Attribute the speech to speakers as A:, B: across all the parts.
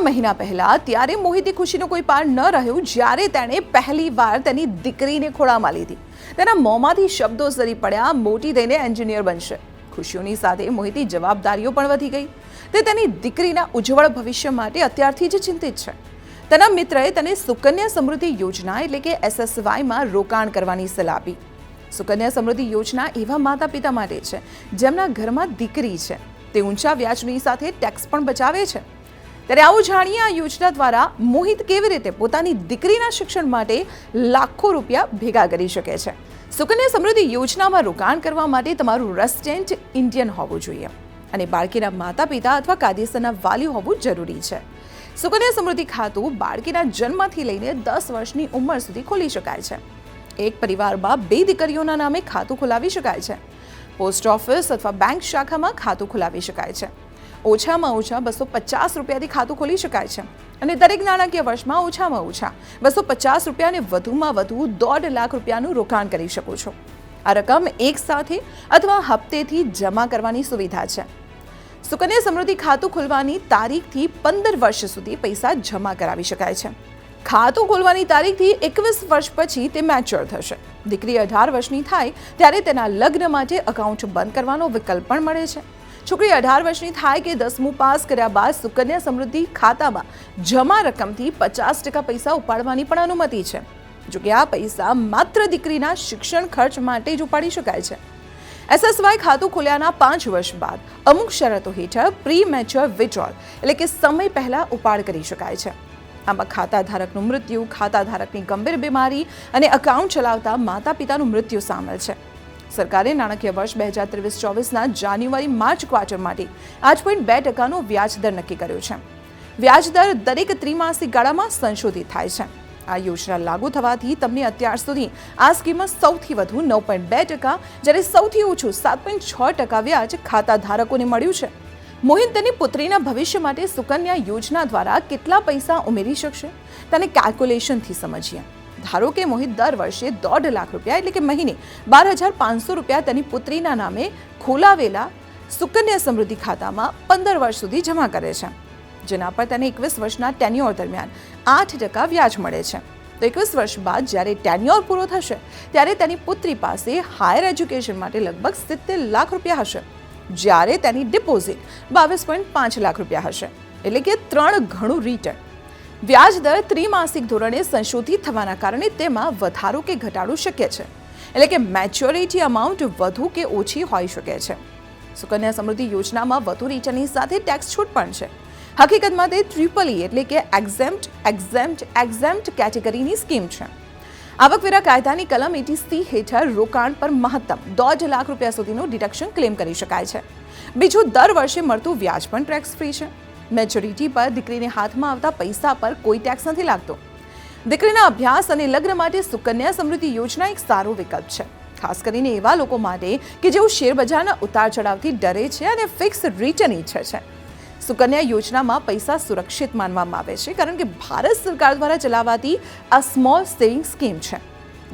A: મહિના પહેલા ત્યારે મોહિતી ખુશીનો કોઈ પાર ન રહ્યો જ્યારે તેણે પહેલી વાર તેની દીકરીને ખોળામાં લીધી. તેના મોંમાંથી શબ્દો સરી પડ્યા, મોટી થઈને એન્જિનિયર બનશે. ખુશીઓની સાથે મોહિતી જવાબદારીઓ પણ વધી ગઈ. તે તેની દીકરીના ઉજ્જવળ ભવિષ્ય માટે અત્યારથી જ ચિંતિત છે. તેના મિત્રએ તેને સુકન્યા સમૃદ્ધિ યોજના એટલે કે એસએસવાયમાં રોકાણ કરવાની સલાહ આપી. સુકન્યા સમૃદ્ધિ યોજના એવા માતા પિતા માટે છે, જેમના ઘરમાં દીકરી છે. તે ઊંચા વ્યાજની સાથે ટેક્સ પણ બચાવે છે. ત્યારે આવું જાણીએ આ યોજના દ્વારા મોહિત કેવી રીતે પોતાની દીકરીના શિક્ષણ માટે લાખો રૂપિયા ભેગા કરી શકે છે. સુકન્યા સમૃદ્ધિ યોજનામાં રોકાણ કરવા માટે તમારું રેસિડેન્ટ ઇન્ડિયન હોવું જોઈએ અને બાળકીના માતા પિતા અથવા કાયદેસરના વાલી હોવું જરૂરી છે. સુકન્યા સમૃદ્ધિ ખાતું બાળકીના જન્મથી લઈને દસ વર્ષની ઉંમર સુધી ખોલી શકાય છે. એક પરિવારમાં બે દીકરીઓના નામે ખાતું ખોલાવી શકાય છે. પોસ્ટ ઓફિસ અથવા બેંક શાખામાં ખાતું ખોલાવી શકાય છે. ઓછામાં ઓછા બસો પચાસ રૂપિયાથી ખાતું ખોલી શકાય છે. અને દરેક નાણાકીય વર્ષમાં ઓછામાં ઓછા બસો પચાસ રૂપિયાને વધુમાં વધુ દોઢ લાખ રૂપિયાનું રોકાણ કરી શકો છો. આ રકમ એક સાથે અથવા હપ્તેથી જમા કરવાની સુવિધા છે. સુકન્યા સમૃદ્ધિ ખાતું ખોલવાની તારીખથી પંદર વર્ષ સુધી પૈસા જમા કરાવી શકાય છે. ખાતું ખોલવાની તારીખથી એકવીસ વર્ષ પછી તે મેચ્યોર થશે. દીકરી અઢાર વર્ષની થાય ત્યારે તેના લગ્ન માટે અકાઉન્ટ બંધ કરવાનો વિકલ્પ પણ મળે છે. છોકરી અઢાર વર્ષની થાય કે દસમું પાસ કર્યા બાદ સુકન્યા સમૃદ્ધિ ખાતામાં જમા રકમથી પચાસ ટકા પૈસા ઉપાડવાની પણ અનુમતિ છે. જોકે આ પૈસા માત્ર દીકરીના શિક્ષણ ખર્ચ માટે જ ઉપાડી શકાય છે. એસએસવાય ખાતું ખોલ્યાના પાંચ વર્ષ બાદ અમુક શરતો હેઠળ પ્રી મેચ્યોર વિડ્રોલ એટલે કે સમય પહેલા ઉપાડ કરી શકાય છે. આમાં ખાતા ધારકનું મૃત્યુ ખાતા ધારકની ગંભીર બીમારી અને અકાઉન્ટ ચલાવતા માતા પિતાનું મૃત્યુ સામેલ છે. સરકારે નાણાકીય વર્ષ બે હજાર ત્રેવીસ ચોવીસના જાન્યુઆરી માર્ચ ક્વાર્ટર માટે આઠ પોઈન્ટ બે ટકાનો વ્યાજ દર નક્કી કર્યો છે. વ્યાજ દર દરેક ત્રિમાસિક ગાળામાં સંશોધિત થાય છે. આ યોજના લાગુ થવાથી તમને અત્યાર સુધી આ સ્કીમમાં સૌથી વધુ નવ પોઈન્ટ બે ટકા જ્યારે સૌથી ઓછું સાત પોઈન્ટ છ ટકા વ્યાજ ખાતા ધારકોને મળ્યું છે. મોહિન તેની પુત્રીના ભવિષ્ય માટે સુકન્યા યોજના દ્વારા કેટલા પૈસા ઉમેરી શકશે? તેને કેલ્ક્યુલેશનથી સમજીએ. ધારો કે મોહિત દર વર્ષે દોઢ લાખ રૂપિયા એટલે કે મહિને બાર હજાર પાંચસો રૂપિયા તેની પુત્રીના નામે ખોલાવેલા સુકન્યા સમૃદ્ધિ ખાતામાં પંદર વર્ષ સુધી જમા કરે છે, જેના પર તેને એકવીસ વર્ષના ટેન્યોર દરમિયાન આઠ ટકા વ્યાજ મળે છે. તો એકવીસ વર્ષ બાદ જ્યારે ટેન્યોર પૂરો થશે, ત્યારે તેની પુત્રી પાસે હાયર એજ્યુકેશન માટે લગભગ સિત્તેર લાખ રૂપિયા હશે, જ્યારે તેની ડિપોઝિટ બાવીસ પોઈન્ટ પાંચ લાખ રૂપિયા હશે, એટલે કે ત્રણ ઘણું રિટર્ન વ્યાજ દર ત્રિમાસિક ધોરણે સંશોધિત થવાના કારણે તેમાં વધારો કે ઘટાડો શક્ય છે. એટલે કે મેચ્યોરિટી અમાઉન્ટ વધુ કે ઓછી હોઈ શકે છે. સુકન્યા સમૃદ્ધિ યોજનામાં વધુ રિટર્નની સાથે ટેક્સ છૂટ પણ છે. હકીકતમાં તે ટ્રિપલ ઈ એટલે કે એક્ઝેમ્પ્ટ એક્ઝેમ્પ્ટ એક્ઝેમ્પ્ટ કેટેગરીની સ્કીમ છે. આવકવેરા કાયદાની કલમ એટી સી હેઠળ રોકાણ પર મહત્તમ દોઢ લાખ રૂપિયા સુધીનું ડિડક્શન ક્લેમ કરી શકાય છે. બીજું, દર વર્ષે મળતું વ્યાજ પણ ટેક્સ ફ્રી છે. મેચ્યોરિટી પર દીકરીને હાથમાં આવતા પૈસા પર કોઈ ટેક્સ નથી લાગતો. દીકરીના અભ્યાસ અને લગ્ન માટે સુકન્યા સમૃદ્ધિ યોજના એક સારો વિકલ્પ છે. ખાસ કરીને એવા લોકો માટે કે જેઓ શેરબજારના ઉતાર ચઢાવથી ડરે છે અને ફિક્સ રિટર્ન ઈચ્છે છે. સુકન્યા યોજનામાં પૈસા સુરક્ષિત માનવામાં આવે છે કારણ કે ભારત સરકાર દ્વારા ચલાવાતી આ સ્મોલ સેવિંગ સ્કીમ છે.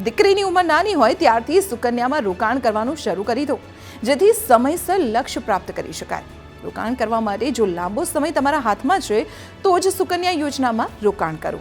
A: દીકરીની ઉંમર નાની હોય ત્યારથી સુકન્યામાં રોકાણ કરવાનું શરૂ કરી દો, જેથી સમયસર લક્ષ્ય પ્રાપ્ત કરી શકાય. રોકાણ કરવા માટે જો લાંબો સમય તમારા હાથમાં છે, તો જ સુકન્યા યોજનામાં રોકાણ કરો.